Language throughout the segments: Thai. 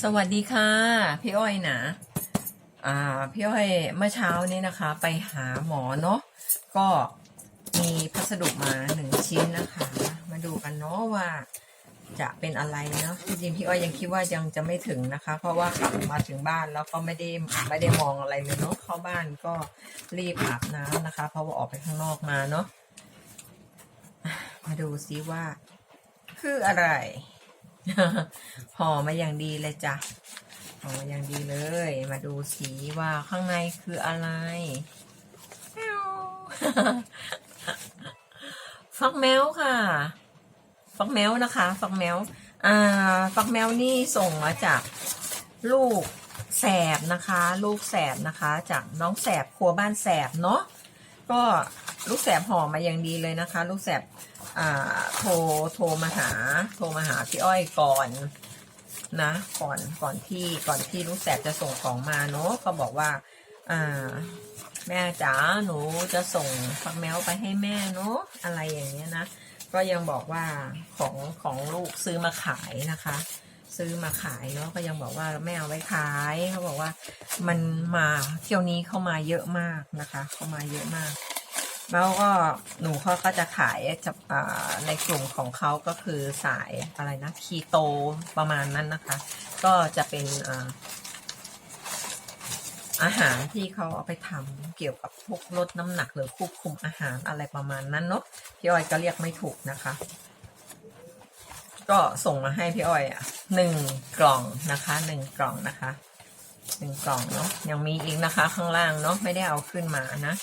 สวัสดีค่ะ พี่อ้อยนะอ่าพี่อ้อยเมื่อเช้านี้นะคะ ไปหาหมอเนาะก็มีพัสดุมาหนึ่งชิ้นนะคะ มาดูกันเนาะว่าจะเป็นอะไรเนาะจริงพี่อ้อยยังคิดว่ายังจะไม่ถึงนะคะ เพราะว่าขับมาถึงบ้านแล้วก็ไม่ได้ไม่ได้มองอะไรเลยเนาะเข้าบ้านก็รีบอาบน้ำนะคะ เพราะว่าออกไปข้างนอกมาเนาะมาดูซิว่า คืออะไร ห่อมาอย่างดีเลยจ้ะห่อมาอย่างดีเลย มาดูสีว่าข้างในคืออะไรฟักแมวค่ะ ฟักแมวนะคะ ฟักแมวอ่า ฟักแมวนี่ส่งมาจากลูกแสบนะคะ ลูกแสบนะคะ จากน้องแสบครัวบ้านแสบเนาะ ก็ลูกแสบห่อมาอย่างดีเลยนะคะ ลูกแสบโทรโทรมาหา โทรมาหาพี่อ้อยก่อนนะ ก่อนก่อนที่ก่อนที่ลูกแสบจะส่งของมาเนาะก็บอกว่าอ่าแม่จ๋าหนูจะส่งฟักแมวไปให้แม่เนาะอะไรอย่างเงี้ยนะ ก็ยังบอกว่าของของลูกซื้อมาขายนะคะ ซื้อมาขายเนาะก็ยังบอกว่าไม่เอาไว้ขายเขาบอกว่ามันมาเที่ยวนี้เข้ามาเยอะมากนะคะเข้ามาเยอะมาก แล้วก็หนูเขาก็จะขายจะในกลุ่มของเขาก็คือสายอะไรนะคีโตประมาณนั้นนะคะ ก็จะเป็นอาอาหารที่เขาเอาไปทำเกี่ยวกับพวกลดน้ำหนักหรือควบคุมอาหารอะไรประมาณนั้นเนาะพี่อ้อยก็เรียกไม่ถูกนะคะ ก็ส่งมาให้พี่อ้อยอะหนึ่งกล่องนะคะหนึ่งกล่องนะคะหนึ่งกล่องเนาะยังมีอีกนะคะข้างล่างเนาะไม่ได้เอาขึ้นมานะ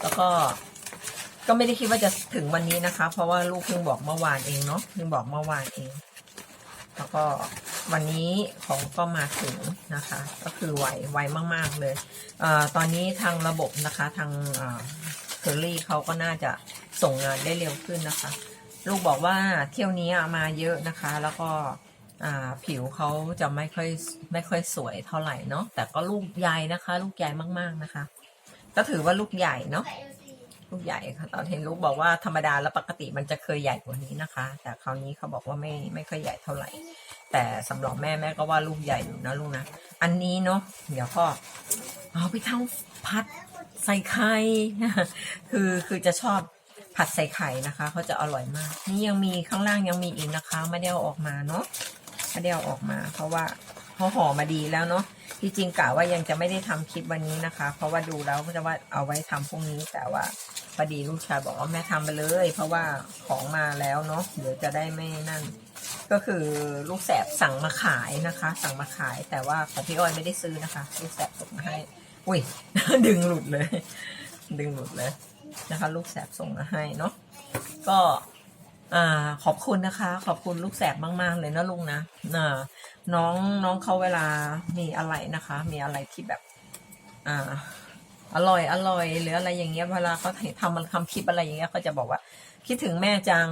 แล้วก็ก็ไม่ได้คิดว่าจะถึงวันนี้นะคะ เพราะว่าลูกเพิ่งบอกเมื่อวานเองเนาะเพิ่งบอกเมื่อวานเอง แล้วก็วันนี้ของก็มาถึงนะคะ ก็คือไวไวมากๆเลยเอ่อตอนนี้ทางระบบนะคะทางเคอรี่เขาก็น่าจะส่งงานได้เร็วขึ้นนะคะ ลูกบอกว่าเที่ยวนี้มาเยอะนะคะ แล้วก็ผิวเขาจะไม่ค่อยไม่ค่อยสวยเท่าไหร่เนาะแต่ก็ลูกใหญ่นะคะ ลูกใหญ่มากๆนะคะ ก็ถือว่าลูกใหญ่เนาะลูกใหญ่ค่ะตอนเห็นลูกบอกว่าธรรมดาแล้วปกติมันจะเคยใหญ่กว่านี้นะคะ แต่คราวนี้เขาบอกว่าไม่ไม่ค่อยใหญ่เท่าไหร่ แต่สำหรับแม่แม่ก็ว่าลูกใหญ่อยู่นะลูกนะอันนี้เนาะเดี๋ยวก็เอาไปทำผัดใส่ไข่คือคือจะชอบ ผัดใส่ไข่นะคะเขาจะอร่อยมาก นี่ยังมีข้างล่างยังมีอีกนะคะไม่ได้เอาออกมาเนาะไม่ได้เอาออกมา เพราะว่าเขาห่อมาดีแล้วเนาะที่จริงกะว่ายังจะไม่ได้ทำคลิปวันนี้นะคะ เพราะว่าดูแล้วก็จะว่าเอาไว้ทำพรุ่งนี้แต่ว่าพอดีลูกชายบอกว่าแม่ทำไปเลย เพราะว่าของมาแล้วเนาะเดี๋ยวจะได้ไม่นั่น ก็คือลูกแสบสั่งมาขายนะคะ สั่งมาขายแต่ว่าของพี่อ้อยไม่ได้ซื้อนะคะ ลูกแสบส่งมาให้ อุ้ยดึงหลุดเลย ดึงหลุดเลย นะคะ ลูกแสบส่งมาให้เนาะก็ขอบคุณนะคะ ขอบคุณลูกแสบมาก ๆ เลยนะลุงนะน้องน้องเขาเวลามีอะไรนะคะ มีอะไรที่แบบ อ่า อร่อยอร่อยหรืออะไรอย่างเงี้ยเวลาเขาทำมันทำคลิปอะไรอย่างเงี้ยเขาจะบอกว่า คิดถึงแม่จัง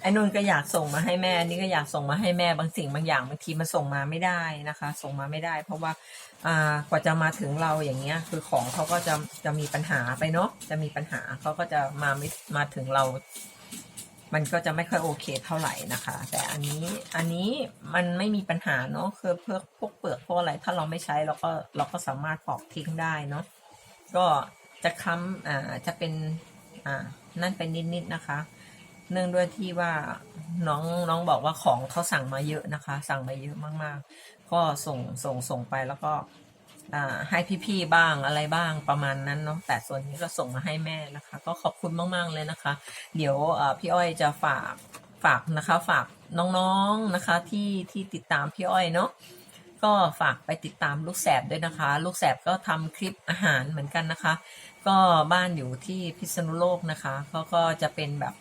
ไอ้นุ่นก็อยากส่งมาให้แม่อันนี้ก็อยากส่งมาให้แม่บางสิ่งบางอย่างบางทีมันส่งมาไม่ได้นะคะ ส่งมาไม่ได้ เพราะว่าอ่ากว่าจะมาถึงเราอย่างเงี้ย คือของเขาก็จะจะมีปัญหาไปเนาะจะมีปัญหาเขาก็จะมาไม่มาถึงเรา มันก็จะไม่ค่อยโอเคเท่าไหร่นะคะ แต่อันนี้อันนี้มันไม่มีปัญหาเนาะคือเพื่อพวกเปลือกพวกอะไร ถ้าเราไม่ใช้เราก็เราก็สามารถปอกทิ้งได้เนาะ ก็จะค้ำอ่าจะเป็นอ่านั่นเป็นนิดๆนะคะ เนื่องด้วยที่ว่าน้องน้องบอกว่าของเขาสั่งมาเยอะนะคะ สั่งมาเยอะมากๆ ก็ส่งส่งส่งไปแล้วก็อ่าให้พี่ๆบ้างอะไรบ้างประมาณนั้นเนาะแต่ส่วนนี้ก็ส่งมาให้แม่นะคะ ก็ขอบคุณมากๆเลยนะคะ เดี๋ยวอ่อพี่อ้อยจะฝากฝากนะคะ ฝากน้องๆนะคะที่ที่ติดตามพี่อ้อยเนาะ ก็ฝากไปติดตามลูกแสบด้วยนะคะ ลูกแสบก็ทำคลิปอาหารเหมือนกันนะคะ ก็บ้านอยู่ที่พิษณุโลกนะคะเขาก็จะเป็นแบบ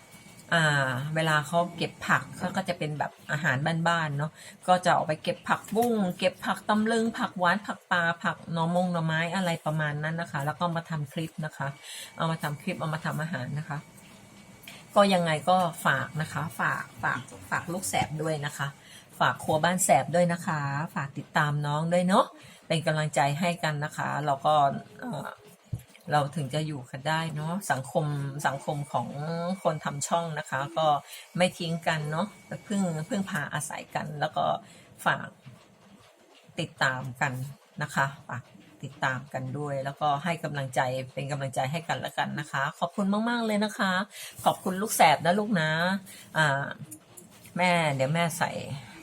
อ่าเวลาเขาเก็บผักเขาก็จะเป็นแบบอาหารบ้านๆเนาะก็จะออกไปเก็บผักบุ้งเก็บผักตำลึงผักหวานผักปลาผักหน่อมงหน่อไม้อะไรประมาณนั้นนะคะ แล้วก็มาทำคลิปนะคะ เอามาทำคลิปเอามาทำอาหารนะคะ ก็ยังไงก็ฝากนะคะ ฝากฝากฝากลูกแสบด้วยนะคะ ฝากครัวบ้านแสบด้วยนะคะ ฝากติดตามน้องด้วยเนาะเป็นกำลังใจให้กันนะคะแล้วก็เราถึงจะอยู่กันได้เนาะสังคมสังคมของคนทำช่องนะคะ ก็ไม่ทิ้งกันเนาะพึ่งพึ่งพาอาศัยกัน แล้วก็ฝากติดตามกันนะคะฝากติดตามกันด้วย แล้วก็ให้กำลังใจเป็นกำลังใจให้กันและกันนะคะ ขอบคุณมาก ๆ เลยนะคะ ขอบคุณลูกแสบนะลูกนะอ่าแม่เดี๋ยวแม่ใส่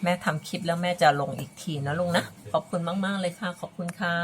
แม่ทำคลิปแล้วแม่จะลงอีกทีนะลุงนะ ขอบคุณมาก ๆ เลยค่ะ ขอบคุณค่ะ